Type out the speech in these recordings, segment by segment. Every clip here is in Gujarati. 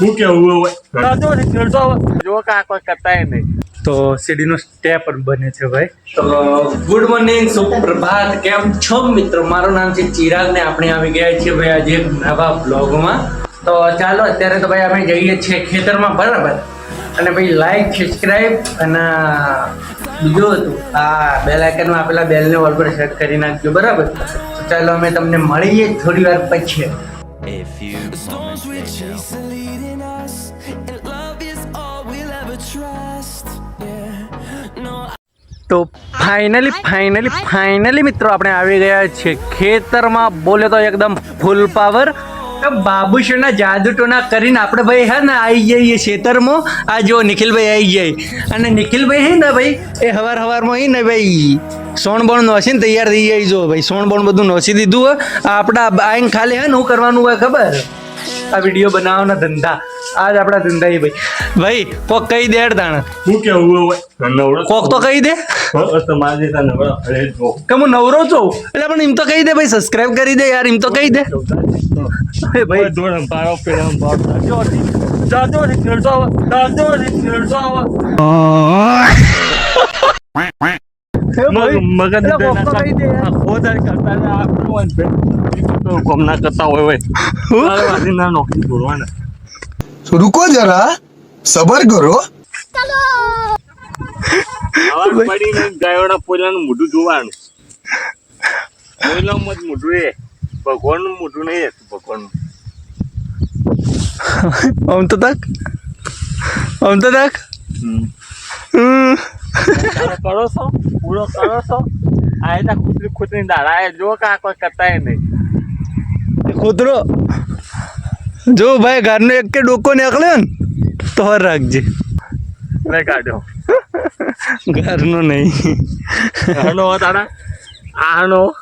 હું કેવું જો કા કોઈ કરતાય નહીં. તો સીડીનો સ્ટેપ પણ બને છે ભાઈ. તો ગુડ મોર્નિંગ સુપ્રભાત કેમ છો મિત્રો? મારું નામ છે ચિરાગ ને આપણે આવી ગયા છીએ ભાઈ આજે એક નવા બ્લોગમાં તો ચાલો અત્યારે તો ભાઈ આપણે જઈએ છીએ ખેતરમાં બરાબર? અને ભાઈ લાઈક સબસ્ક્રાઈબ અને બીજું હતું આ બેલ આઇકનમાં આપેલા બેલને ઓલ પર સેટ કરી નાખજો બરાબર? ચાલો અમે તમને મળીએ થોડી વાર પછી. A few the storms we chase are leading us, and love is all we'll ever trust. Yeah, no, તો ફાઇનલી ફાઇનલી ફાઇનલી મિત્રો આપણે આવી ગયા છે ખેતરમાં બોલે તો એકદમ ફૂલ પાવર બાબુશોના જાદુ ટોના કરીને આપણે ભાઈ હે ને આવી જઈએ ખેતરમાં. આ જો નિખિલભાઈ આવી જાય. અને નિખિલભાઈ હે ને ભાઈ એ હવાર હવારમાં હી ને ભાઈ. સોણ બોણ નોસીને તૈયાર થઈ જાય જો ભાઈ સોણ બોણ બધું નોસી દીધું હોય આ આપણા આઈને ખાલી હે ને હું કરવાનું હોય ખબર? આ વીડિયો બનાવવાના ધંધા. આજ આપણા ધંધા એ ભાઈ. ભાઈ કોક કહી દે તાણ શું કેવું હોય? નવરો કોક તો કહી. દે. કે હું નવરો છું એટલે પણ એમ તો કહી દે ભાઈ સબસ્ક્રાઇબ કરી દે યાર એમ તો કહી દે. ભાઈ. જાજો દોડ રૂકો જરા. સબર કરો. ગાયોના પોલાનું મોઢું જોવાનું. પોલાનું જ મોઢું એ. ભગવાનનું મોઢું નહીં ભગવાનનું. આમ તો તક આમ તો તક હમ. કરો છો? પૂરો કરો છો? આ એના કૂતરી કૂતરી દાડા એ જો કા કોઈ કરતાય નહીં. કૂતરો જો ભાઈ ઘરનો એક કે ડોકો નીકળ્યો ને તો હર રાખજે. લઈ કાઢ્યો. ઘરનો નહીં. ઘરનો તારા? આનો?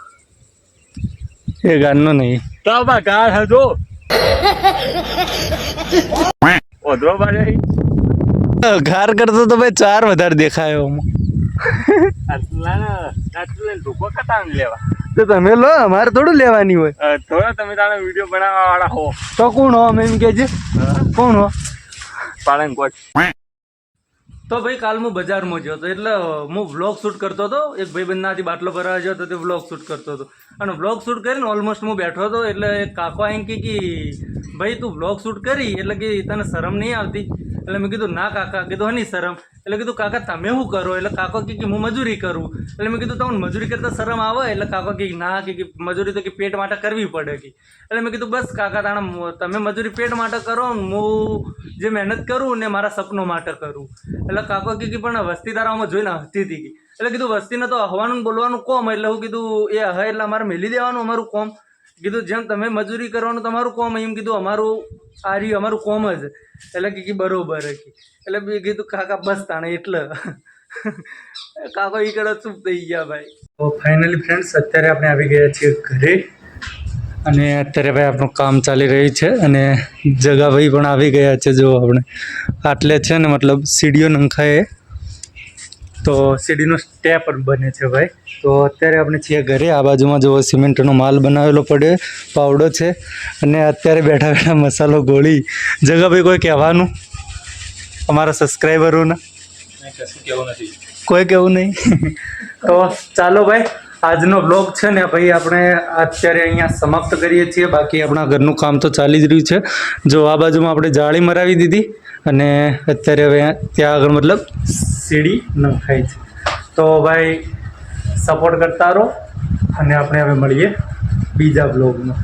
એ ઘરનો નહીં. તો બા ઘર હજો? ઓધરો બારે ઘર કરતો તો ભાઈ ચાર વધારે દેખાયો તો તમે લો અમારે થોડું લેવાની હોય. થોડા તમે તારા વીડિયો બનાવવા વાળા હો. તો કોણ હો અમે એમ કહેજે કોણ હો? પાલન કોચ. તો ભાઈ કાલ હું બજારમાં ગયો હતો એટલે હું વ્લોગ શૂટ કરતો હતો. એક ભાઈબંધનાથી બાટલો ભરાવા ગયો હતો તે વ્લોગ શૂટ કરતો હતો. અને વ્લોગ શૂટ કરીને ઓલમોસ્ટ હું બેઠો હતો એટલે એક કાકો એમ કે કે ભાઈ, તું વ્લોગ શૂટ કરી, એટલે કે તને શરમ નહીં આવતી? એટલે મેં કીધું, ના કાકા કીધું, હની શરમ. એટલે કીધું, કાકા, તમે શું કરો? એટલે કાકો કે, હું મજૂરી કરું. એટલે મેં કીધું, તમને મજૂરી કરતાં શરમ આવે? એટલે કાકો કે, ના કે, મજૂરી તો કે પેટ માટે કરવી પડે. કે એટલે મેં કીધું, બસ કાકા, તાણા તમે મજૂરી પેટ માટે કરો હું જે મહેનત કરું ને મારા સપનો માટે કરું. એટલે કાકો કે, પણ વસ્તી તારામાં જોઈને હતી હતી. એટલે કીધું, વસ્તીને તો હવાનું બોલવાનું કોમ. એટલે હું કીધું, એ હ, એટલે અમારે મેલી દેવાનું અમારું કોમ. કીધું, જેમ તમે મજૂરી કરવાનું તમારું કોમ એમ કીધું, અમારું આ અમારું કોમ જ. એટલે કે બરોબર એટલે મેં કીધું, કાકા, બસ તાણે એટલે. કાકો એ કડે ચૂપ થઈ ગયા ભાઈ. તો ફાઇનલી ફ્રેન્ડ્સ અત્યારે આપણે આવી ગયા છીએ ઘરે. અને અત્યારે ભાઈ આપણું કામ ચાલી રહ્યું છે અને જગાભાઈ પણ આવી ગયા છે, જો આપણે. આટલે છે ને, મતલબ સીડીઓ નંખાએ તો સીડીનો સ્ટેપ બને છે ભાઈ. તો અત્યારે આપણે છીએ ઘરે, આ બાજુમાં જો સિમેન્ટનો માલ બનાવેલો પડે પાવડો છે. અને અત્યારે બેઠા બેઠા મસાલો ગોળી. જગાભાઈ, કોઈ કહેવાનું? અમારા સબસ્ક્રાઈબરોને કોઈ કેવું નહીં. તો ચાલો ભાઈ, આજનો બ્લોગ છે ને ભાઈ, આપણે અત્યારે અહીંયા સમાપ્ત કરીએ છીએ. બાકી આપણા ઘરનું કામ તો ચાલી જ રહ્યું છે. જો આ બાજુમાં આપણે જાળી મરાવી દીધી. અને અત્યારે હવે ત્યાં આગળ મતલબ સીડી નખાય છે. તો ભાઈ સપોર્ટ કરતા રહો અને આપણે હવે મળીએ બીજા બ્લોગમાં